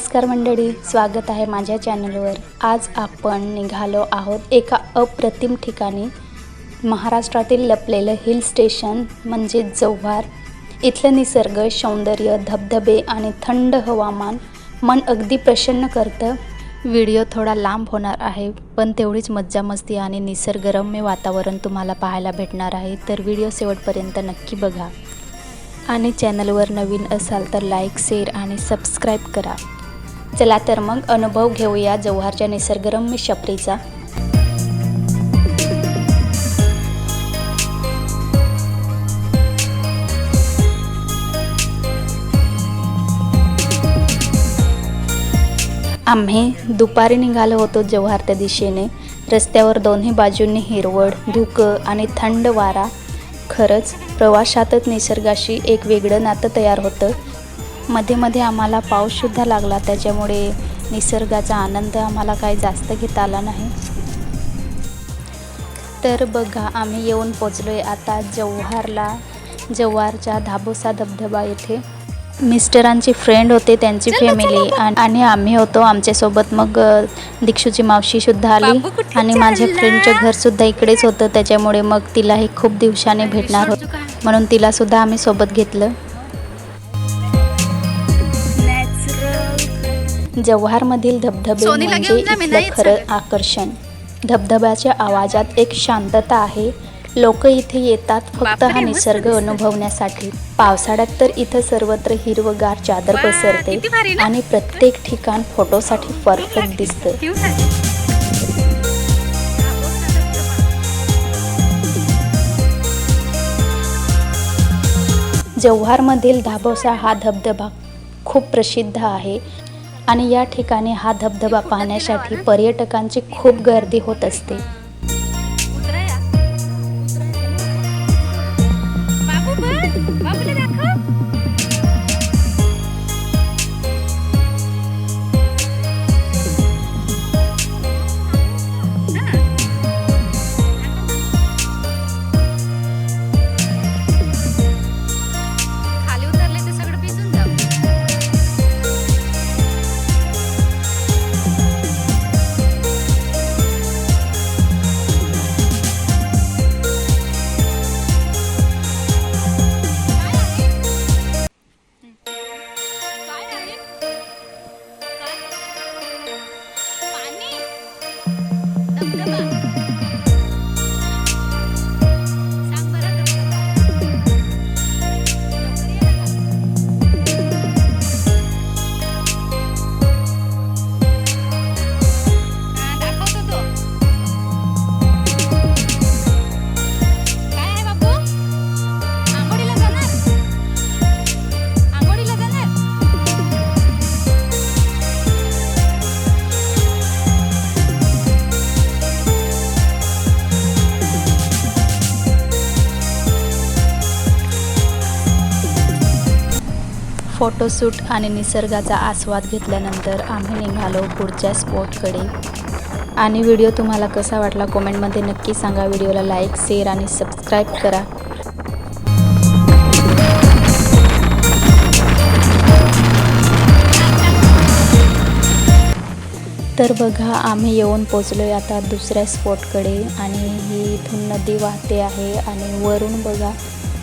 नमस्कार मंडळी स्वागत आहे माझ्या चॅनलवर. आज आपण निघालो आहोत एका अप्रतिम ठिकाणी महाराष्ट्रातील लपलेलं हिल स्टेशन म्हणजे जव्हार. इथलं निसर्ग सौंदर्य धबधबे आणि थंड हवामान मन अगदी प्रसन्न करतं. व्हिडिओ थोडा लांब होणार आहे पण तेवढीच मज्जा मस्ती आणि निसर्गरम्य वातावरण तुम्हाला पाहायला भेटणार आहे तर व्हिडिओ शेवटपर्यंत नक्की बघा. आणि चॅनलवर नवीन असाल तर लाईक शेअर आणि सबस्क्राईब करा. चला तर मग अनुभव घेऊया जव्हारच्या निसर्गरम्य शपरीचा. आम्ही दुपारी निघालो होतो जव्हार त्या दिशेने. रस्त्यावर दोन्ही बाजूंनी हिरवळ धुकं आणि थंड वारा. खरंच प्रवासातच निसर्गाशी एक वेगळं नातं तयार होतं. मध्ये मध्ये आम्हाला पाऊससुद्धा लागला. त्याच्यामुळे निसर्गाचा आनंद आम्हाला काही जास्त घेता आला नाही. तर बघा आम्ही येऊन पोचलो आहे आता जव्हारला. जव्हारच्या धाबोसा धबधबा येथे. मिस्टरांची फ्रेंड होते त्यांची फॅमिली आणि आम्ही होतो आमच्यासोबत मग दीक्षूची मावशीसुद्धा आली. आणि माझ्या? फ्रेंडचं घरसुद्धा इकडेच होतं. त्याच्यामुळे मग तिलाही खूप दिवसाने भेटणार होत. म्हणून तिलासुद्धा आम्ही सोबत घेतलं. जव्हारमधील धबधबे म्हणजे इथलं खरं आकर्षण. धबधब्याच्या आवाजात एक शांतता आहे. लोक इथे येतात फक्त हा निसर्ग. अनुभवण्यासाठी. पावसाळ्यात तर इथं सर्वत्र हिरवगार चादर पसरते? आणि प्रत्येक ठिकाण फोटोसाठी परफेक्ट दिसतं जव्हारमधील धाबोसा हा धबधबा खूप प्रसिद्ध आहे. आणि या ठिकाणी हा धबधबा पाहण्यासाठी पर्यटकांची खूप गर्दी होत असते. फोटोशूट आणि निसर्गाचा आस्वाद घेतल्यानंतर आम्ही निघालो पुढच्या स्पॉटकडे. आणि व्हिडिओ तुम्हाला कसा वाटला कॉमेंटमध्ये नक्की सांगा. व्हिडिओला लाईक शेअर आणि सबस्क्राईब करा. तर बघा आम्ही येऊन पोचलो आहे आता दुसऱ्या स्पॉटकडे. आणि ही इथून नदी वाहते आहे. आणि वरून बघा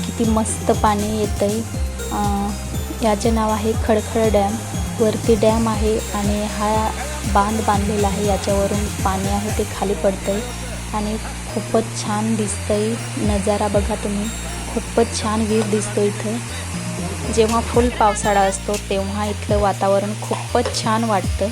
किती मस्त पाणी येतं आहे याचे नाव आहे खडखड डॅम. वरती डॅम आहे आणि हा बांध बांधलेला आहे. याच्यावरून पाणी आहे ते खाली पडतं आहे आणि खूपच छान दिसतंय नजारा बघा तुम्ही. खूपच छान व्ह्यू दिसतो इथं. जेव्हा फुल पावसाळा असतो तेव्हा इथलं वातावरण खूपच छान वाटतं.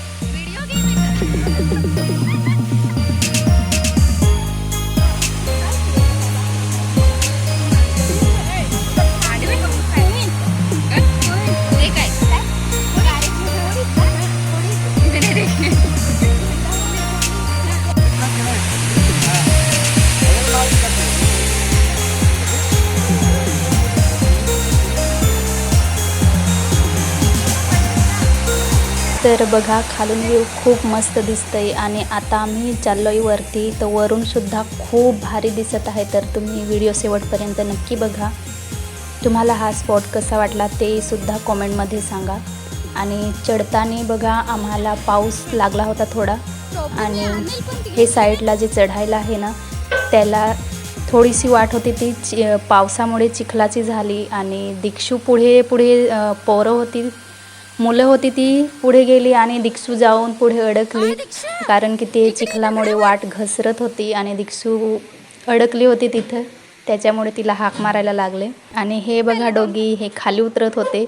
तर बघा खालून व्ह्यू खूप मस्त दिसतंय आणि आता आम्ही चाललो आहे वरती तर वरूनसुद्धा खूप भारी दिसत आहे. तर तुम्ही व्हिडिओ शेवटपर्यंत नक्की बघा. तुम्हाला हा स्पॉट कसा वाटला ते सुद्धा कॉमेंटमध्ये सांगा. आणि चढताना बघा आम्हाला पाऊस लागला होता थोडा. आणि हे साईडला जे चढायला आहे ना त्याला थोडीशी वाट होती ती चि पावसामुळे चिखलाची झाली. आणि दीक्षू पुढे पुढे पोरं होती. मुलं होती ती पुढे गेली आणि दिक्षू जाऊन पुढे अडकली. कारण की ते चिखलामुळे वाट घसरत होती आणि दिक्षू अडकली होती तिथं. त्याच्यामुळे तिला हाक मारायला लागले. आणि हे बघा डोगी हे खाली उतरत होते.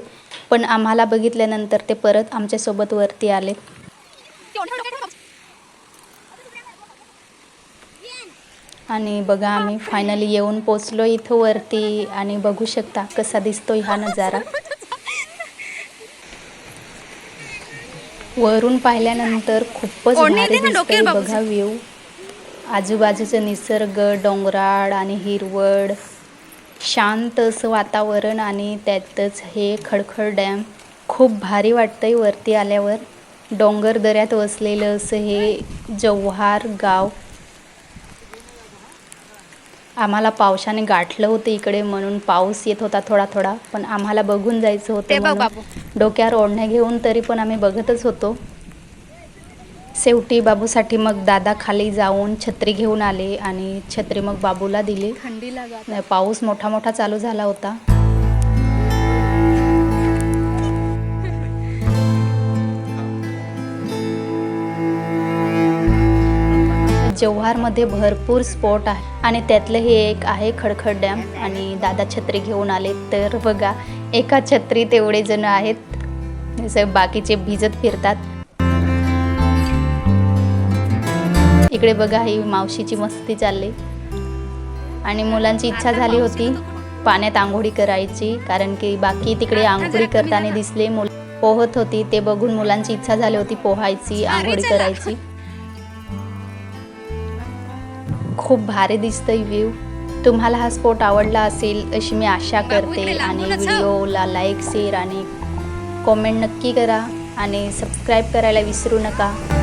पण आम्हाला बघितल्यानंतर ते परत आमच्यासोबत वरती आले. आणि बघा आम्ही फायनली येऊन पोचलो इथं वरती. आणि बघू शकता कसा दिसतोय हा नजारा. वरून पाहिल्यानंतर खूपच भारी दिसतोय. बघा व्ह्यू आजूबाजूचं निसर्ग डोंगराळ आणि हिरवळ. शांत असं वातावरण आणि त्यातच हे खडखड डॅम. खूप भारी वाटतंय वरती आल्यावर. डोंगर दऱ्यात वसलेलं असं हे जव्हार गाव. आम्हाला पावसाने गाठलं होतं इकडे म्हणून पाऊस येत होता थोडा थोडा पण आम्हाला बघून जायचं होतं. डोक्यावर ओढण्या घेऊन तरी पण आम्ही बघतच होतो. शेवटी बाबूसाठी मग दादा खाली जाऊन छत्री घेऊन आले आणि छत्री मग बाबूला दिली. थंडी पाऊस मोठा मोठा चालू झाला होता. जव्हारमध्ये भरपूर स्पॉट आहे. आणि त्यातलं हे एक आहे खडखड डॅम. आणि दादा छत्री घेऊन आले. तर बघा एका छत्रीत एवढे जण आहेत. जसं बाकीचे भिजत फिरतात. इकडे बघा ही मावशीची मस्ती चालली. आणि मुलांची इच्छा झाली होती पाण्यात आंघोळी करायची कारण की बाकी तिकडे आंघोळी करताना दिसले मुल. पोहत होती ते बघून मुलांची इच्छा झाली होती पोहायची आंघोळी करायची. खूप भारी दिसतंय व्ह्यू तुम्हाला हा स्पॉट आवडला असेल अशी मी आशा करते. आणि. व्हिडिओला लाईक शेअर आणि कॉमेंट नक्की करा. आणि सबस्क्राईब करायला विसरू नका.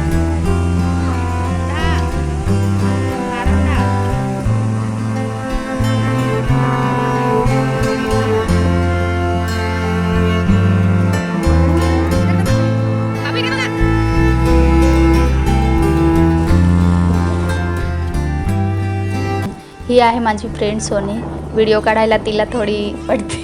ही आहे माझी फ्रेंड सोनी. व्हिडिओ काढायला तिला थोडी पडते.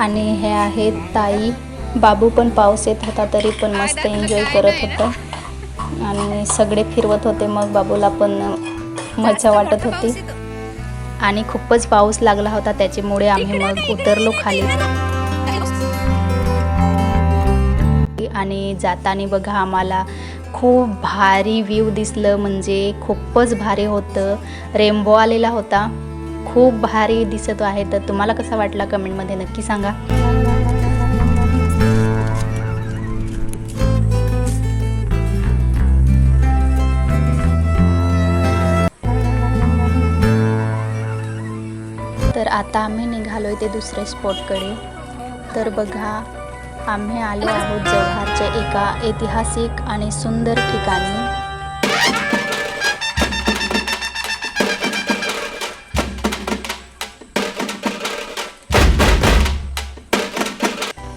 आणि हे आहेत ताई. बाबू पण पाऊस येत होता तरी पण मस्त एन्जॉय करत होतं. आणि सगळे फिरवत होते मग बाबूला पण मजा वाटत होती. आणि खूपच पाऊस लागला होता त्याच्यामुळे आम्ही मग उतरलो खाली. आणि जाताना बघा आम्हाला खूप भारी व्ह्यू दिसलं. म्हणजे खूपच भारी होतं. रेनबो आलेला होता. खूप भारी दिसत आहे. तर तुम्हाला कसा वाटला कमेंटमध्ये नक्की सांगा. तर आता आम्ही निघालो आहे ते दुसऱ्या स्पॉटकडे तर बघा आम्ही आलो आहोत जव्हारच्या एका ऐतिहासिक आणि सुंदर ठिकाणी.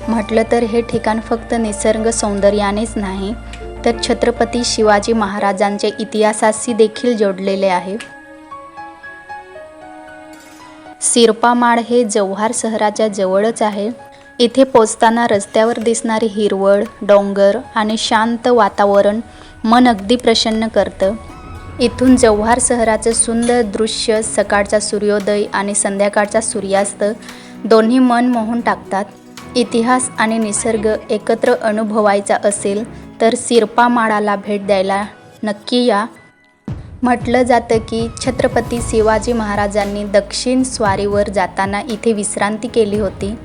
म्हटलं तर हे ठिकाण फक्त निसर्ग सौंदर्यानेच नाही तर छत्रपती शिवाजी महाराजांच्या इतिहासाशी देखील जोडलेले आहे. सिरपामाळ हे जव्हार शहराच्या जवळच आहे. इथे पोचताना रस्त्यावर दिसणारी हिरवळ डोंगर आणि शांत वातावरण मन अगदी प्रसन्न करतं. इथून जव्हार शहराचं सुंदर दृश्य सकाळचा सूर्योदय आणि संध्याकाळचा सूर्यास्त दोन्ही मन मोहून टाकतात. इतिहास आणि निसर्ग एकत्र अनुभवायचा असेल तर सिरपा माळाला भेट द्यायला नक्की या. म्हटलं जातं की छत्रपती शिवाजी महाराजांनी दक्षिण स्वारीवर जाताना इथे विश्रांती केली होती.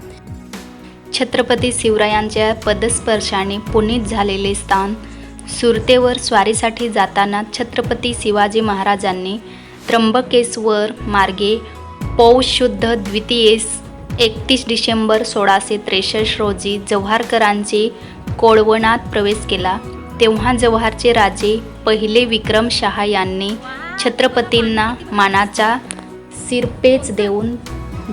छत्रपती शिवरायांच्या पदस्पर्शाने पुनीत झालेले स्थान सुरतेवर स्वारीसाठी जाताना छत्रपती शिवाजी महाराजांनी त्र्यंबकेश्वर मार्गे पौष शुद्ध द्वितीयेस एकतीस डिसेंबर सोळाशे त्रेसष्ट रोजी जव्हारकरांचे कोळवणात प्रवेश केला. तेव्हा जव्हारचे राजे पहिले विक्रमशहा यांनी छत्रपतींना मानाचा सिरपेच देऊन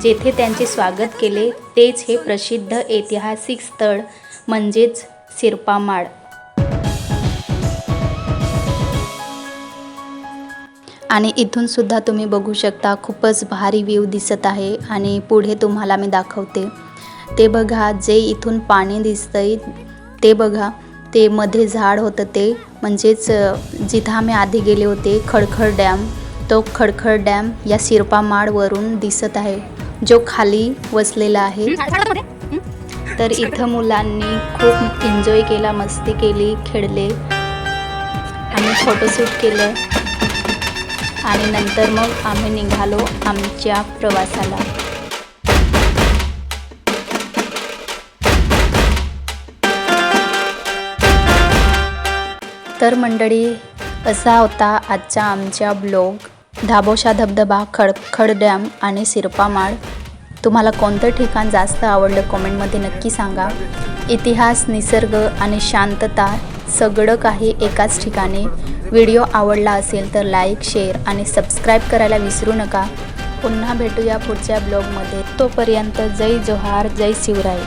जेथे त्यांचे स्वागत केले तेच हे प्रसिद्ध ऐतिहासिक स्थळ म्हणजेच सिरपामाळ. आणि इथून सुद्धा तुम्ही बघू शकता खूपच भारी व्ह्यू दिसत आहे आणि पुढे तुम्हाला मी दाखवते. ते बघा जे इथून पाणी दिसतंय ते बघा. ते मध्ये झाड होतं ते म्हणजेच जिथं आम्ही आधी गेले होते खडखड डॅम. तो खडखड डॅम या सिरपामाळवरून दिसत आहे. जो खाली वसलेला आहे. तर इथं मुलांनी खूप एन्जॉय केला मस्ती केली खेळले आणि फोटोशूट केलं. आणि नंतर मग आम्ही निघालो आमच्या प्रवासाला. तर मंडळी असा होता आजचा आमच्या ब्लॉग. धाबोशा धबधबा खडखड डॅम आणि सिरपामाळ तुम्हाला कोणतं ठिकाण जास्त आवडलं कमेंटमध्ये नक्की सांगा. इतिहास निसर्ग आणि शांतता सगळं काही एकाच ठिकाणी. व्हिडिओ आवडला असेल तर लाईक शेअर आणि सबस्क्राईब करायला विसरू नका. पुन्हा भेटूया पुढच्या ब्लॉगमध्ये. तोपर्यंत जय जोहार जय शिवराय.